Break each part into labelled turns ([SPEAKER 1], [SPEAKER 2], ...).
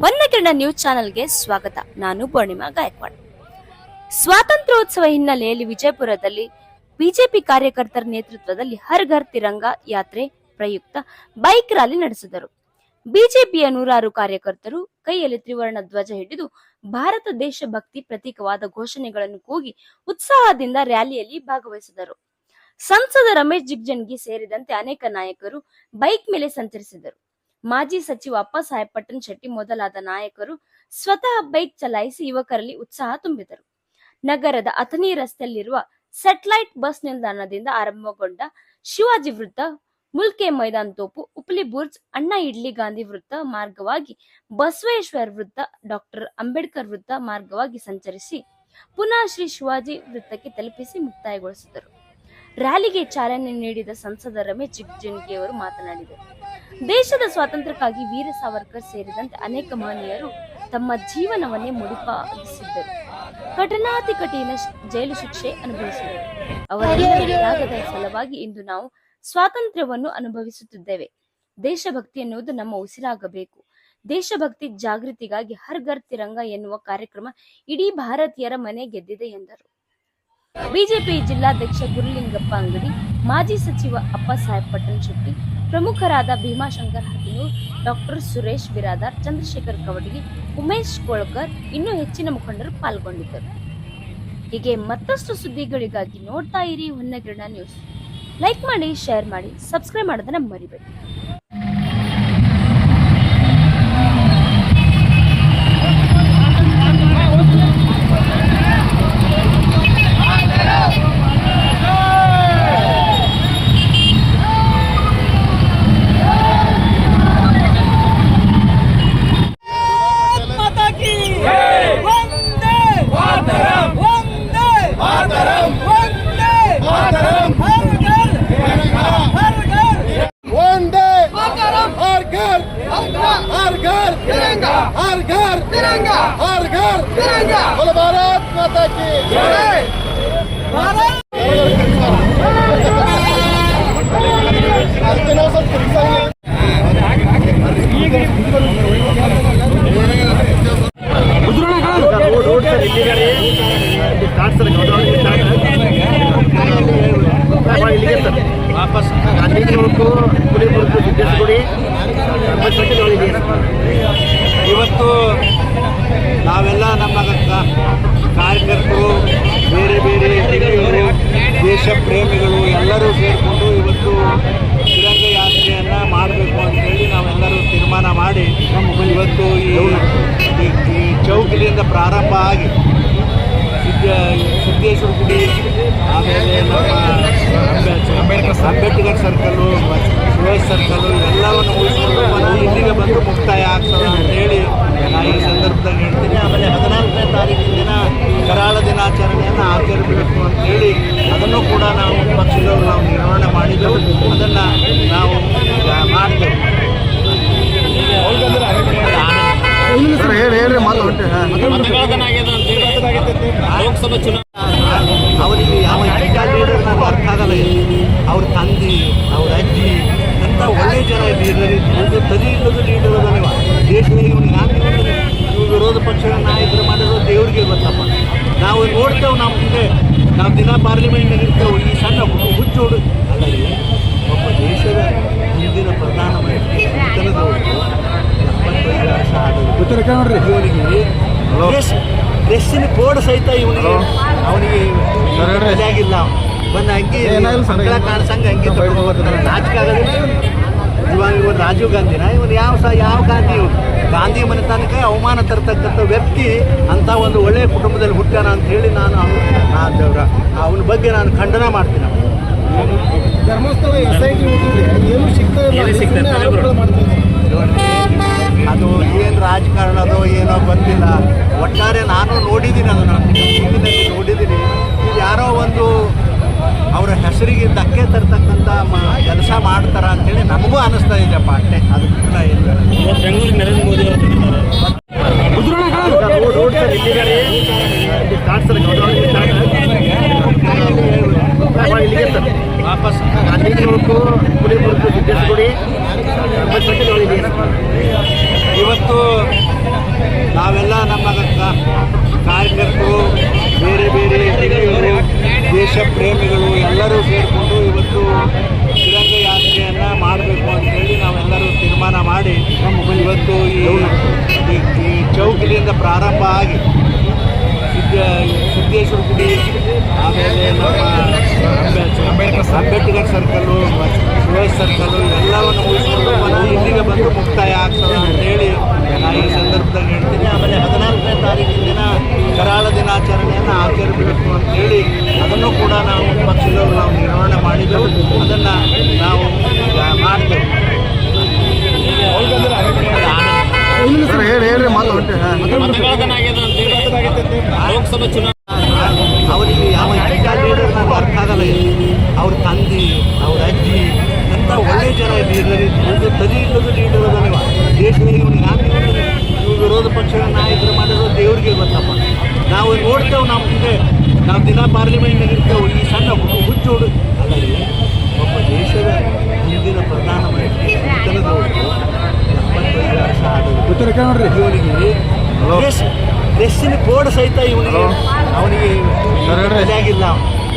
[SPEAKER 1] ವನ್ನಕಿರಣ news ಚಾನೆಲ್ಗೆ ಸ್ವಾಗತ. ನಾನು ಪೂರ್ಣಿಮಾ ಗಾಯಕ್ವಾಡ್. ಸ್ವಾತಂತ್ರ್ಯೋತ್ಸವ ಹಿನ್ನೆಲೆಯಲ್ಲಿ ವಿಜಯಪುರದಲ್ಲಿ ಬಿಜೆಪಿ ಕಾರ್ಯಕರ್ತರ ನೇತೃತ್ವದಲ್ಲಿ ಹರ್ ಘರ್ ತಿರಂಗ ಯಾತ್ರೆ ಪ್ರಯುಕ್ತ ಬೈಕ್ ರ್ಯಾಲಿ ನಡೆಸಿದರು. ಬಿಜೆಪಿಯ ನೂರಾರು ಕಾರ್ಯಕರ್ತರು ಕೈಯಲ್ಲಿ ತ್ರಿವರ್ಣ ಧ್ವಜ ಹಿಡಿದು ಭಾರತ ದೇಶ ಭಕ್ತಿ ಪ್ರತೀಕವಾದ ಘೋಷಣೆಗಳನ್ನು ಕೂಗಿ ಉತ್ಸಾಹದಿಂದ ರ್ಯಾಲಿಯಲ್ಲಿ ಭಾಗವಹಿಸಿದರು. ಸಂಸದ ರಮೇಶ್ ಜಿಗ್ಜನ್ಗಿ ಸೇರಿದಂತೆ ಅನೇಕ ನಾಯಕರು ಬೈಕ್ ಮೇಲೆ ಸಂಚರಿಸಿದರು. ಮಾಜಿ ಸಚಿವ ಅಪ್ಪಸಾಹೇಬ್ ಪಟ್ಟಣ್ ಶೆಟ್ಟಿ ಮೊದಲಾದ ನಾಯಕರು ಸ್ವತಃ ಬೈಕ್ ಚಲಾಯಿಸಿ ಯುವಕರಲ್ಲಿ ಉತ್ಸಾಹ ತುಂಬಿದರು. ನಗರದ ಅಥನಿ ರಸ್ತೆಯಲ್ಲಿರುವ ಸೆಟಲೈಟ್ ಬಸ್ ನಿಲ್ದಾಣದಿಂದ ಆರಂಭಗೊಂಡ ಶಿವಾಜಿ ವೃತ್ತ, ಮುಲ್ಕೆ ಮೈದಾನ್ ತೋಪು, ಉಪ್ಲಿ ಬುರ್ಜ್, ಅಣ್ಣ ಇಡ್ಲಿ ಗಾಂಧಿ ವೃತ್ತ ಮಾರ್ಗವಾಗಿ ಬಸವೇಶ್ವರ ವೃತ್ತ, ಡಾಕ್ಟರ್ ಅಂಬೇಡ್ಕರ್ ವೃತ್ತ ಮಾರ್ಗವಾಗಿ ಸಂಚರಿಸಿ ಪುನಃ ಶ್ರೀ ಶಿವಾಜಿ ವೃತ್ತಕ್ಕೆ ತಲುಪಿಸಿ ಮುಕ್ತಾಯಗೊಳಿಸಿದರು. ರ್ಯಾಲಿಗೆ ಚಾಲನೆ ನೀಡಿದ ಸಂಸದ ರಮೇಶ್ ಜಿಗ್ಜಿಣಗಿ ಅವರು ಮಾತನಾಡಿದರು. ದೇಶದ ಸ್ವಾತಂತ್ರ್ಯಕ್ಕಾಗಿ ವೀರ ಸಾವರ್ಕರ್ ಸೇರಿದಂತೆ ಅನೇಕ ಮಹನೀಯರು ತಮ್ಮ ಜೀವನವನ್ನೇ ಮುಡಿಪಾಗಿಸಿದ್ದರು. ಕಠಿಣಾತಿ ಕಠಿಣ ಜೈಲು ಶಿಕ್ಷೆ ಅನುಭವಿಸಿದರು. ಅವರ ತ್ಯಾಗದ ಫಲವಾಗಿ ಇಂದು ನಾವು ಸ್ವಾತಂತ್ರ್ಯವನ್ನು ಅನುಭವಿಸುತ್ತಿದ್ದೇವೆ. ದೇಶಭಕ್ತಿ ಎನ್ನುವುದು ನಮ್ಮ ಉಸಿರಾಗಬೇಕು. ದೇಶಭಕ್ತಿ ಜಾಗೃತಿಗಾಗಿ ಹರ್ ಘರ್ ತಿರಂಗ ಎನ್ನುವ ಕಾರ್ಯಕ್ರಮ ಇಡೀ ಭಾರತೀಯರ ಮನೆ ಗೆದ್ದಿದೆ ಎಂದರು. ಬಿಜೆಪಿ ಜಿಲ್ಲಾಧ್ಯಕ್ಷ ಗುರುಲಿಂಗಪ್ಪ ಅಂಗಡಿ ಮಾಜಿ ಸಚಿವ ಅಪ್ಪಸಾಹೇಬ್ ಪಟ್ಟಣ್ ಶೆಟ್ಟಿ ಪ್ರಮುಖರಾದ ಭೀಮಾಶಂಕರ್ ಹದಿನೂರ್ ಡಾಕ್ಟರ್ ಸುರೇಶ್ ಬಿರಾದಾರ್, ಚಂದ್ರಶೇಖರ್ ಕವಟಗಿ, ಉಮೇಶ್ ಕೋಳ್ಕರ್ ಇನ್ನೂ ಹೆಚ್ಚಿನ ಮುಖಂಡರು ಪಾಲ್ಗೊಂಡಿದ್ದರು. ಹೀಗೆ ಮತ್ತಷ್ಟು ಸುದ್ದಿಗಳಿಗಾಗಿ ನೋಡ್ತಾ ಇರಿ ಹೊನ್ನಗಿರಣ ನ್ಯೂಸ್. ಲೈಕ್ ಮಾಡಿ, ಶೇರ್ ಮಾಡಿ, ಸಬ್ಸ್ಕ್ರೈಬ್ ಮಾಡೋದನ್ನ ಮರಿಬೇಡಿ.
[SPEAKER 2] हर घर तिरंगा
[SPEAKER 3] हर घर
[SPEAKER 2] तिरंगा
[SPEAKER 3] बोलो भारत माता की
[SPEAKER 2] जय भारत
[SPEAKER 3] ಅದಕ್ಕೆ ನಾವು ಸ್ವಲ್ಪ ಕೆಲಸ
[SPEAKER 4] ವಾಪಸ್ ಗಾಂಧಿ ಚೌಕು ಪುಲಿಬುರ್ಗು ಸಿದ್ದೇಶ್ವರಿ ಇವತ್ತು ನಾವೆಲ್ಲ ನಮ್ಮ ಕಾರ್ಯಕರ್ತರು, ಬೇರೆ ಬೇರೆ ದೇಶ ಪ್ರೇಮಿಗಳು ಎಲ್ಲರೂ ಸೇರಿಕೊಂಡು ಇವತ್ತು ತಿರಂಗ ಯಾತ್ರೆಯನ್ನು ಮಾಡಬೇಕು ಅಂತೇಳಿ ನಾವೆಲ್ಲರೂ ತೀರ್ಮಾನ ಮಾಡಿ ಇವತ್ತು ಈ ಈ- ಚೌಕಿಯಿಂದ ಪ್ರಾರಂಭ ಆಗಿ ಸಿದ್ದ ಸಿದ್ದೇಶ್ವರ ಗುಡಿ, ಆಮೇಲೆ ನಮ್ಮ ಅಂಬೇಡ್ಕರ್ ಸರ್ಕಲ್ಲು ಸುರೇಶ್ ಸರ್ಕಲ್ಲು ಎಲ್ಲವನ್ನು ಮುಗಿಸ್ಕೊಂಡು ಬಂದು ಇಲ್ಲಿಗೆ ಬಂದು ಮುಕ್ತಾಯ ಆಗ್ತದೆ ಅಂತೇಳಿ ನಾನು ಈ ಸಂದರ್ಭದಲ್ಲಿ ಹೇಳ್ತೀನಿ ಆಮೇಲೆ ಹದಿನಾಲ್ಕನೇ ತಾರೀಕಿನ ದಿನ ಕರಾಳ ದಿನಾಚರಣೆಯನ್ನು ಆಚರಿಸಬೇಕು ಅಂತೇಳಿ ಅದನ್ನು ಕೂಡ ನಾವು ಪಕ್ಷದವರು ನಾವು ನಿರ್ವಹಣೆ ಮಾಡಿದ್ದೆವು ಅದನ್ನು ನಾವು ಈಗ ಮಾಡ್ತೇವೆ
[SPEAKER 3] ಹೇಳಿ ಹೇಳ್ರಿ ಮಾತು ಹೊಂಟೆ
[SPEAKER 4] ಲೋಕಸಭಾ ಚುನಾವಣೆ ಅವರಿಗೆ ಯಾವ ಲೀಡರ್ ಅರ್ಥ ಆಗಲ್ಲ. ಅವ್ರ ತಂದೆ ಅವ್ರ ಅಜ್ಜಿ ಅಂತ ಒಳ್ಳೆ ಜನ ಲೀಡರ್ ಒಂದು ತದಿ ಇಲ್ಲದ ಲೀಡರ್ ಅದ ದೇಶದಲ್ಲಿ ಇವನು ಇವ್ರು ವಿರೋಧ ಪಕ್ಷದ ನಾಯಕರು ಮಾಡಿರೋ ದೇವ್ರಿಗೆ ಗೊತ್ತಪ್ಪ ನಾವು ನೋಡ್ತೇವೆ ನಮ್ಮ ಮುಂದೆ ನಾವು ದಿನ ಪಾರ್ಲಿಮೆಂಟ್ನಾಗ ಇರ್ತೇವೆ ಈ ಸಣ್ಣ ಹುಚ್ಚೋಡು ಹುಚ್ಚು ಅಲ್ಲ ಒಬ್ಬ ದೇಶದ ಹಿಂದಿನ ಪ್ರಧಾನಮಂತ್ರಿ ವೇತನದವರು ಎಪ್ಪತ್ತೈದು ವರ್ಷ ಇವನಿಗೆ ಡ್ರೆಸ್ ಡ್ರೆಸ್ಸಿನ ಕೋಡ್ ಸಹಿತ ಇವನಿಗೆ ಅವನಿಗೆ ಆಗಿಲ್ಲ. ಬಂದ ಅಂಗಿ ಮಕ್ಕಳ ಕಾಣಿಸಂಗ ಅಂಗಿ ತಗೊಂಡು ಬರ್ತಾನೆ ನಾಚಿಕೆ ಆಗೋದಿಲ್ಲ ಇವಾಗ ಇವನು ರಾಜೀವ್ ಗಾಂಧಿನ? ಇವನು ಯಾವ ಸಹ ಯಾವ ಗಾಂಧಿ ಇವನು? ಗಾಂಧಿ ಮನೆತನಕ್ಕೆ ಅವಮಾನ ತರ್ತಕ್ಕಂಥ ವ್ಯಕ್ತಿ ಅಂಥ ಒಂದು ಒಳ್ಳೆಯ ಕುಟುಂಬದಲ್ಲಿ ಹುಟ್ಟಾನ ಅಂತ ಹೇಳಿ ನಾನು ಅವನ ಅವನ ಬಗ್ಗೆ ನಾನು ಖಂಡನ ಮಾಡ್ತೀನಿ ಅವನಿಗೆ.
[SPEAKER 3] ಧರ್ಮಸ್ಥಳ ಎಸ್ ಐ ಟಿ ಏನು ಸಿಗ್ತಾ
[SPEAKER 4] ಅದು ಏನು ರಾಜಕಾರಣದೋ ಏನೋ ಗೊತ್ತಿಲ್ಲ. ಒಟ್ಟಾರೆ ನಾನು ನೋಡಿದ್ದೀನಿ ಅದನ್ನು ಟಿವಿನಲ್ಲಿ ನೋಡಿದ್ದೀನಿ. ಇದು ಯಾರೋ ಒಂದು ಅವರ ಹೆಸರಿಗೆ ಧಕ್ಕೆ ತರ್ತಕ್ಕಂಥ ಕೆಲಸ ಮಾಡ್ತಾರ ಅಂತೇಳಿ ನಮಗೂ ಅನ್ನಿಸ್ತಾ ಇದೆಯಪ್ಪ ಅಷ್ಟೇ ಅದು ಕೂಡ ಇಲ್ಲ ಹೇಳೋದು.
[SPEAKER 5] ಬೆಂಗಳೂರಿಗೆ ನರೇಂದ್ರ ಮೋದಿ ಅವರು ಬಂದಿದ್ದಾರೆ
[SPEAKER 4] ವಾಪಸ್ ಇವತ್ತು ನಾವೆಲ್ಲ ನಮ್ಮ ಕಾರ್ಮಿಕರು ಬೇರೆ ಬೇರೆ ದೇಶ ಪ್ರೇಮಿಗಳು ಎಲ್ಲರೂ ಸೇರಿಕೊಂಡು ಇವತ್ತು ತಿರಂಗ ಯಾತ್ರೆಯನ್ನು ಮಾಡಬೇಕು ಅಂತೇಳಿ ನಾವೆಲ್ಲರೂ ತೀರ್ಮಾನ ಮಾಡಿ ಇವತ್ತು ಈ ಈ- ಚೌಕಿಲಿಂದ ಪ್ರಾರಂಭ ಆಗಿ ಸಿದ್ಧ ಸಿದ್ದೇಶ್ವರ ಗುಡಿ, ಆಮೇಲೆ ನಮ್ಮ Ambedkar circle circle Suresh circle ಎಲ್ಲವನ್ನು ಉಳಿಸ್ಕೊಂಡು ನಾವು ಇಲ್ಲಿಗೆ ಬಂದು ಮುಕ್ತಾಯ ಆಗ್ತದೆ ಅಂತೇಳಿ ನಾನು ಈ ಸಂದರ್ಭದಲ್ಲಿ ಹೇಳ್ತೀನಿ. ಆಮೇಲೆ ಹದಿನಾಲ್ಕನೇ ತಾರೀಕಿನ ದಿನ ಕರಾಳ ದಿನಾಚರಣೆಯನ್ನು ಆಚರಿಸಬೇಕು ಅಂತೇಳಿ ಅದನ್ನು ಕೂಡ ನಾವು ಪಕ್ಷದವರು ನಾವು ನಿರ್ವಹಣೆ ಮಾಡಿದ್ದೆವು. ಅದನ್ನು ನಾವು ಮಾಡಿದೆವು
[SPEAKER 3] ಹೇಳಿ ಹೇಳ್ರಿ ಮಾತು
[SPEAKER 5] ಲೋಕಸಭಾ ಚುನಾವಣೆ
[SPEAKER 4] ಅವರಿಗೆ ಯಾವ ಇಂಡಿಯಾ ಲೀಡರ್ ನನಗೆ ಅರ್ಥ ಆಗಲ್ಲ ಇದು. ಅವ್ರ ತಂದೆ ಅವ್ರ ಅಜ್ಜಿ ಎಂಥ ಒಳ್ಳೆ ಜನ ಲೀಡರ್ ಒಂದು ತಲೆ ಇಲ್ಲದ ಲೀಡರ್ ಅದ ನೀವು ದೇಶದಲ್ಲಿ ಇವ್ನು ಯಾಕೆ ಇವ್ನು ಇವ್ರು ವಿರೋಧ ಪಕ್ಷದ ನಾಯಕರು ಮಾಡಿರೋ ದೇವ್ರಿಗೆ ಗೊತ್ತಪ್ಪ ನಾವು ನೋಡ್ತೇವೆ ನಮ್ಮ ಮುಂದೆ ನಾವು ದಿನ ಪಾರ್ಲಿಮೆಂಟ್ನಲ್ಲಿ ಇರ್ತೇವೆ ಈ ಸಣ್ಣ ಹುಚ್ಚು ಹುಡುಗ ಅಲ್ಲ ರೀ ಒಬ್ಬ ದೇಶದ ಹಿಂದಿನ ಪ್ರಧಾನಮಂತ್ರಿ ಇವನಿಗೆ ಡ್ರೆಸ್ ಡ್ರೆಸ್ಸಿನ ಕೋಡ್ ಸಹಿತ ಇವನಿಗೆ ಅವನಿಗೆ ಆಗಿಲ್ಲ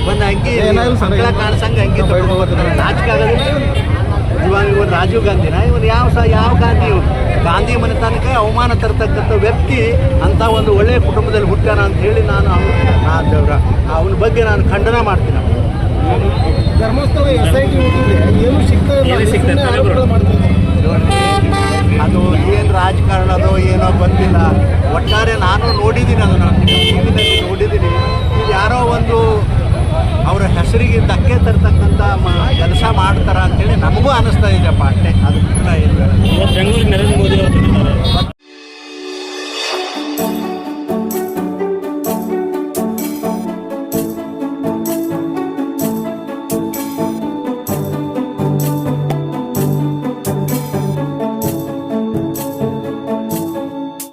[SPEAKER 4] ಒಂದು
[SPEAKER 3] ಹಂಗೆ
[SPEAKER 4] ಮಕ್ಕಳ ಕಾಣಿಸಂಗ ಅಂಗಿ ತಗೊಂಡು ಬರ್ತಾನೆ ನಾಚಿಕೆ ಇವಾಗ ಇವನು ರಾಜೀವ್ ಗಾಂಧಿನ ಇವನು ಯಾವ ಸಹ ಯಾವ ಗಾಂಧಿ ಇವನು? ಗಾಂಧಿ ಮನೆತನಕ್ಕೆ ಅವಮಾನ ತರತಕ್ಕಂಥ ವ್ಯಕ್ತಿ ಅಂತ ಒಂದು ಒಳ್ಳೆಯ ಕುಟುಂಬದಲ್ಲಿ ಹುಟ್ಟಾನ ಅಂತ ಹೇಳಿ ನಾನು ಅವನ ಅವನ ಬಗ್ಗೆ ನಾನು ಖಂಡನ ಮಾಡ್ತೀನಿ ಅದು
[SPEAKER 3] ಧರ್ಮಸ್ಥಳ ಎಸ್ ಐ ಟಿ ಏನು ರಾಜಕಾರಣ.
[SPEAKER 4] ಅದು ಏನು ರಾಜಕಾರಣದೋ ಏನೋ ಬಂದಿಲ್ಲ ಒಟ್ಟಾರೆ ನಾನು ನೋಡಿದ್ದೀನಿ ಅದನ್ನು. ಟಿವಿನಲ್ಲಿ ನೋಡಿದ್ದೀನಿ. ಇದು ಯಾರೋ ಒಂದು ಅವರ ಹೆಸರಿಗೆ ಧಕ್ಕೆ ತರ್ತಕ್ಕಂಥ ಕೆಲಸ ಮಾಡ್ತಾರ ಅಂತೇಳಿ ನಮಗೂ ಅನಿಸ್ತಾ ಇದೆಯಪ್ಪ ಅಷ್ಟೇ. ಅದು ಕೂಡ ಏನು
[SPEAKER 5] ಬೆಂಗಳೂರು ನರೇಂದ್ರ ಮೋದಿ ಅವರು